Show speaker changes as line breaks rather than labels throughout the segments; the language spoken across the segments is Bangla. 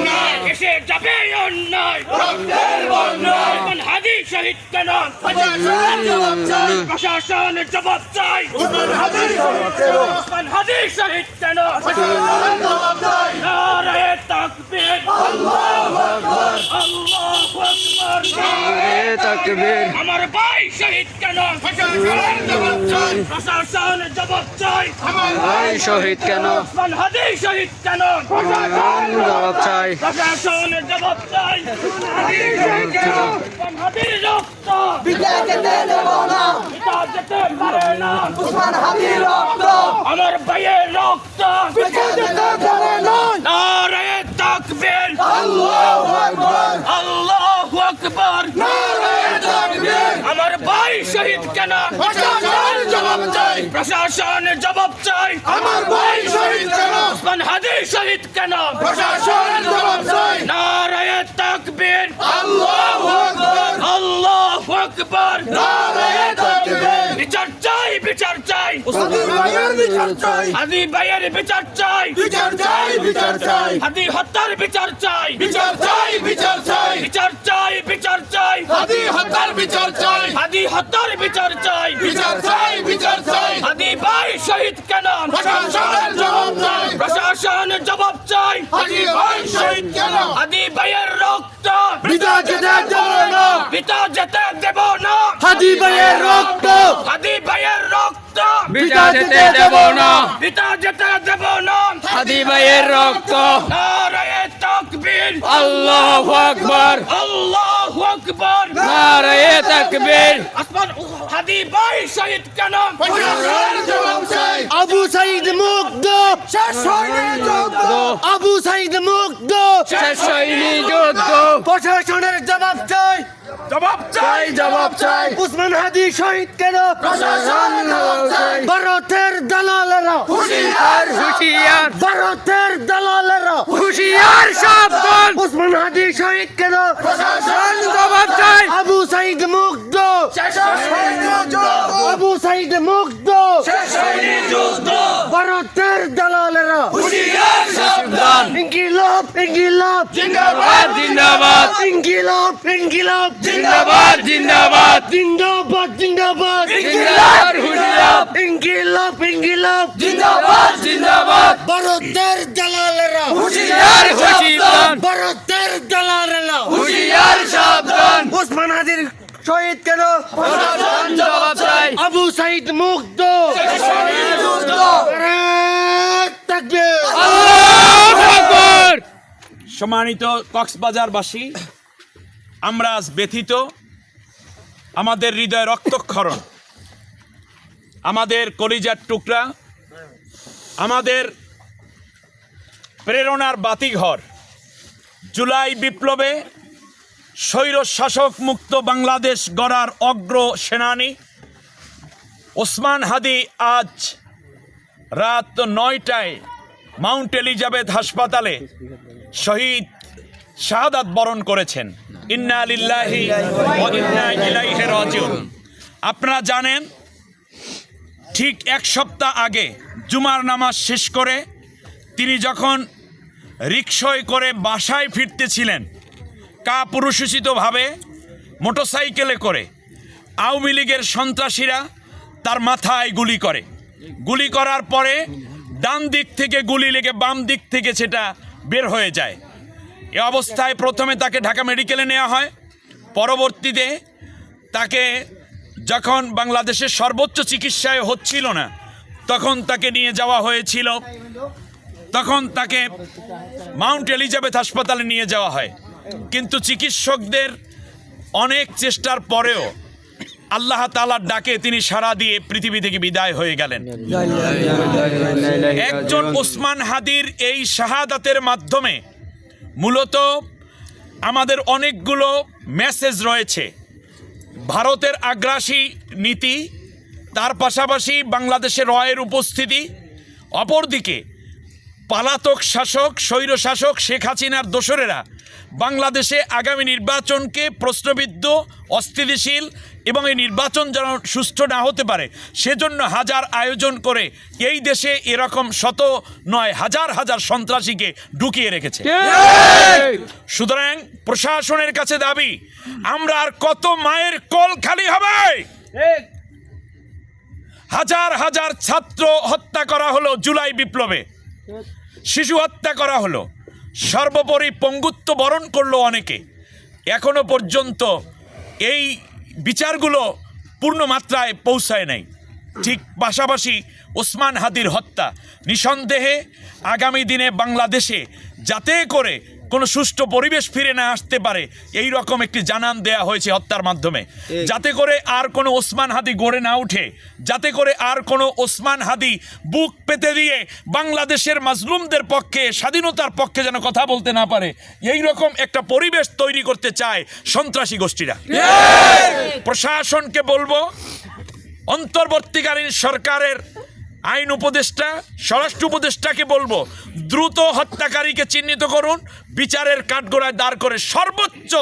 রক্তের বন্যায় এসে যাবে অন্যায়। এসে যাবে অন্যায় এখন হাদি শহীদ কেন? প্রশাসন জবাব চাই। হাদি শহীদ কেন? নারায়ে তাকবীর। আল্লাহু আকবার। আমার ভাই শহীদ কেন? প্রশাসন চাই।
ভাই শহীদ কেন?
শহীদ কেন?
জবাব চাই।
প্রশাসন জবাব চাই। আমার ভাইয়ের রক্ত তাকবীর।
আল্লাহু আকবার।
আল্লাহু আকবার।
নারায়ে তাকবীর।
আমার ভাই শহীদ কেন?
প্রশাসন জবাব চাই। আমার ভাই শহীদ কেন?
ওসমান হাদি শহীদ কেন?
প্রশাসন জবাব চাই।
নারায়ে তাকবীর।
আল্লাহু আকবার।
আল্লাহু আকবার।
নারায়ে তাকবীর।
বিচার চাই বিচার চাই।
হাদি ভাইয়ের বিচার চাই।
হাদি ভাইয়ের বিচার চাই।
বিচার চাই বিচার চাই।
হাদি হত্যার বিচার চাই।
বিচার চাই বিচার চাই।
বিচার চাই বিচার চাই।
হাদি হত্যার বিচার চাই।
হাদি হত্যার বিচার চাই।
বিচার চাই বিচার
হাদি ভাই শহীদ কেন?
হাদি
ভাইয়ের রক্ত
পিতা যেতে দেব না।
পিতা যেতে দেব না।
হাদি ভাইয়ের রক্ত।
হাদি ভাইয়ের রক্ত।
পিতা যেতে দেব না।
পিতা যেতে দেব না।
হাদি ভাইয়ের রক্ত।
নারায়ে তাকবীর।
আল্লাহু আকবার।
আল্লাহু আকবার।
নারায়ে তাকবীর।
আসমান হাদি ভাই শহীদ কেন?
আবু সাইদ মুগ্ধ
শেষ হয়নি যুদ্ধ।
আবু সাইদ মুগ্ধ।
শেষ হয়নি যুদ্ধ।
প্রশাসনের জবাব চাই।
জবাব চাই
জবাব চাই। উসমান হাদি শহীদ কেন?
প্রশাসন
ভারতের দালালেরা।
হুশিয়ার।
হুশিয়ার।
ভারতের দালালেরা।
হুশিয়ার সাবধান।
উসমান হাদি শহীদ কেন?
প্রশাসন
জবাব চাই।
আবু সাইদ মুগ্ধ।
শেষ
আবু সাইদ
যুদ্ধ
ভারতের দালালেরা
হুশিয়ার সাবধান
ইনকিলাব ইনকিলাব
জিন্দাবাদ
জিন্দাবাদ
ইনকিলাব ইনকিলাব
জিন্দাবাদ জিন্দাবাদ
জিন্দাবাদ জিন্দাবাদ
জিন্দাবাদ হুশিয়ার
ইনকিলাব ইনকিলাব
জিন্দাবাদ জিন্দাবাদ
ভারতের দালালেরা
হুশিয়ার হুশিয়ার
ভারতের দালালেরা
হুশিয়ার সাবধান
ওসমান হাদির শহীদ কেন
প্রশাসন জবাব চাই
আবু সাইদ মুগ্ধ
শেষ হয়নি যুদ্ধ
থাকবে
আল্লাহু আকবার
সম্মানিত কক্সবাজারবাসী, আমরা আজ ব্যথিত। আমাদের হৃদয় রক্তক্ষরণ। আমাদের কলিজার টুকরা। আমাদের প্রেরণার বাতিঘর। জুলাই বিপ্লবে স্বৈর শাসক মুক্ত বাংলাদেশ গড়ার অগ্র সেনানী ওসমান হাদি আজ রাত নয়টায় মাউন্ট এলিজাবেথ হাসপাতালে শহীদ শাহাদাত বরণ করেছেন। ইন্না আপনারা জানেন, ঠিক এক সপ্তাহ আগে জুমার নামাজ শেষ করে তিনি যখন রিক্সয় করে বাসায় ফিরতেছিলেন, কাপুরুষোচিতভাবে মোটরসাইকেলে করে আওয়ামী লীগের সন্ত্রাসীরা তার মাথায় গুলি করে। গুলি করার পরে ডান দিক থেকে গুলি লেগে বাম দিক থেকে সেটা বের হয়ে যায়। এ অবস্থায় প্রথমে তাকে ঢাকা মেডিকেলে নেওয়া হয়। পরবর্তীতে তাকে যখন বাংলাদেশের সর্বোচ্চ চিকিৎসায় হচ্ছিল না, তখন তাকে নিয়ে যাওয়া হয়েছিল। তখন তাকে মাউন্ট এলিজাবেথ হাসপাতালে নিয়ে যাওয়া হয়। কিন্তু চিকিৎসকদের অনেক চেষ্টার পরেও আল্লাহ তালার ডাকে তিনি সাড়া দিয়ে পৃথিবী থেকে বিদায় হয়ে গেলেন। একজন ওসমান হাদির এই শাহাদাতের মাধ্যমে মূলত আমাদের অনেকগুলো মেসেজ রয়েছে। ভারতের আগ্রাসী নীতি, তার পাশাপাশি বাংলাদেশে রয়ের উপস্থিতি, অপরদিকে পালাতক শাসক স্বৈর শাসক শেখ হাসিনার দোসরেরা বাংলাদেশে আগামী নির্বাচনকে প্রশ্নবিদ্ধ অস্থিতিশীল এবং এই নির্বাচন যেন সুষ্ঠু না হতে পারে সেজন্য হাজার আয়োজন করে এই দেশে এরকম শত নয় হাজার হাজার সন্ত্রাসীকে ঢুকিয়ে রেখেছে। সুতরাং প্রশাসনের কাছে দাবি আমরা আর কত মায়ের কল খালি হবে? হাজার হাজার ছাত্র হত্যা করা হলো জুলাই বিপ্লবে। শিশু হত্যা করা হলো। সর্বোপরি পঙ্গুত্ব বরণ করল অনেকে। এখনও পর্যন্ত এই বিচারগুলো পূর্ণ মাত্রায় পৌঁছায় নাই। ঠিক পাশাপাশি ওসমান হাদির হত্যা নিঃসন্দেহে আগামী দিনে বাংলাদেশে যাতে করে কোনো সুষ্ঠু পরিবেশ ফিরে না আসতে পারে। এই রকম একটি জানান দেয়া হয়েছে হত্যার মাধ্যমে। যাতে করে আর কোনো ওসমান হাদি গড়ে না উঠে যাতে করে আর কোনো ওসমান হাদি বুক পেতে দিয়ে বাংলাদেশের মাজলুমদের পক্ষে স্বাধীনতার পক্ষে যেন কথা বলতে না পারে এই রকম একটা পরিবেশ তৈরি করতে চায় সন্ত্রাসী গোষ্ঠীরা। প্রশাসনকে বলব অন্তর্বর্তীকালীন সরকারের আইন উপদেষ্টা স্বরাষ্ট্র উপদেষ্টাকে বলব দ্রুত হত্যাকারীকে চিহ্নিত করুন বিচারের কাঠগোড়ায় দাঁড় করে সর্বোচ্চ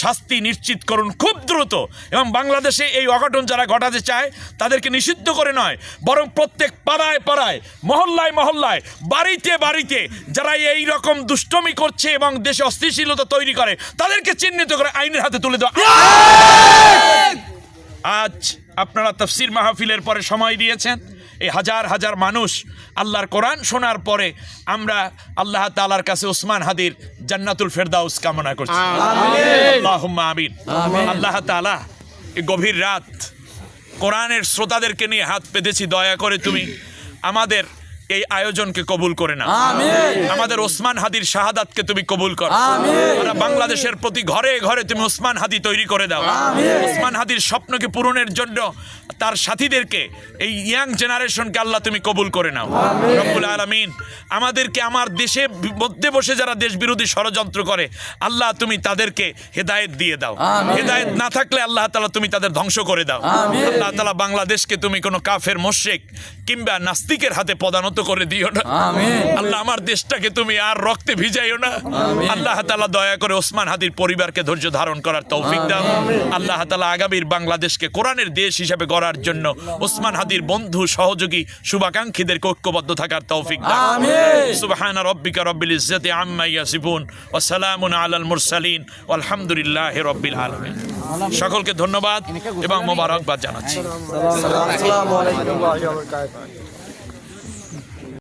শাস্তি নিশ্চিত করুন খুব দ্রুত। এবং বাংলাদেশে এই অঘটন যারা ঘটাতে চায় তাদেরকে নিষিদ্ধ করে নয় বরং প্রত্যেক পাড়ায় পাড়ায় মহল্লায় মহল্লায় বাড়িতে বাড়িতে যারা এই রকম দুষ্টমি করছে এবং দেশে অস্থিতিশীলতা তৈরি করে তাদেরকে চিহ্নিত করে আইনের হাতে তুলে দেওয়া। আজ আপনারা তফসির মাহফিলের পরে সময় দিয়েছেন। এই হাজার হাজার মানুষ আল্লাহর কোরআন শোনার পরে আমরা আল্লাহ তালার কাছে ওসমান হাদির জান্নাতুল ফেরদাউস কামনা করছি। আল্লাহ আমিন। আল্লাহ তালা এই গভীর রাত কোরআনের শ্রোতাদেরকে নিয়ে হাত পেতেছি দয়া করে তুমি আমাদের এই আয়োজনকে কবুল করে না আমাদের ওসমান হাদির শাহাদাতকে তুমি কবুল করো। বাংলাদেশের প্রতি ঘরে ঘরে তুমি ওসমান হাদি তৈরি করে দাও। ওসমান হাদির স্বপ্নকে পূরণের জন্য তার সাথীদেরকে এই ইয়াং জেনারেশনকে আল্লাহ তুমি কবুল করে নাও। রব্বুল আলামিন আমাদেরকে আমার দেশে মধ্যে বসে যারা দেশ বিরোধী ষড়যন্ত্র করে আল্লাহ তুমি তাদেরকে হেদায়েত দিয়ে দাও। হেদায়েত না থাকলে আল্লাহ তালা তুমি তাদের ধ্বংস করে দাও। আল্লাহ তালা বাংলাদেশকে তুমি কোনো কাফের মোশেক কিংবা নাস্তিকের হাতে পদানত করে দিও না। আল্লাহ আমার দেশটাকে তুমি আর রক্তে ভিজাইও না। আল্লাহ তালা দয়া করে ওসমান হাদির পরিবারকে ধৈর্য ধারণ করার তৌফিক দাও। আল্লাহ তালা আগামীর বাংলাদেশকে কোরআনের দেশ হিসাবে গড়ার জন্য ওসমান হাদির বন্ধু সহযোগী শুভাকাঙ্ক্ষীদের ঐক্যবদ্ধ থাকার তৌফিক দাও। সুবহান রব্বিকা রব্বিল ইজ্জাতি আম্মা ইয়াসিফুন ওয়া সালামুন আলাল মুরসালিন আলহামদুলিল্লাহি রব্বিল আলামিন। সকলকে ধন্যবাদ এবং মোবারকবাদ জানাচ্ছি।
আসসালামু আলাইকুম। ওয়া রাহমাতুল্লাহি ওয়া বারাকাতুহু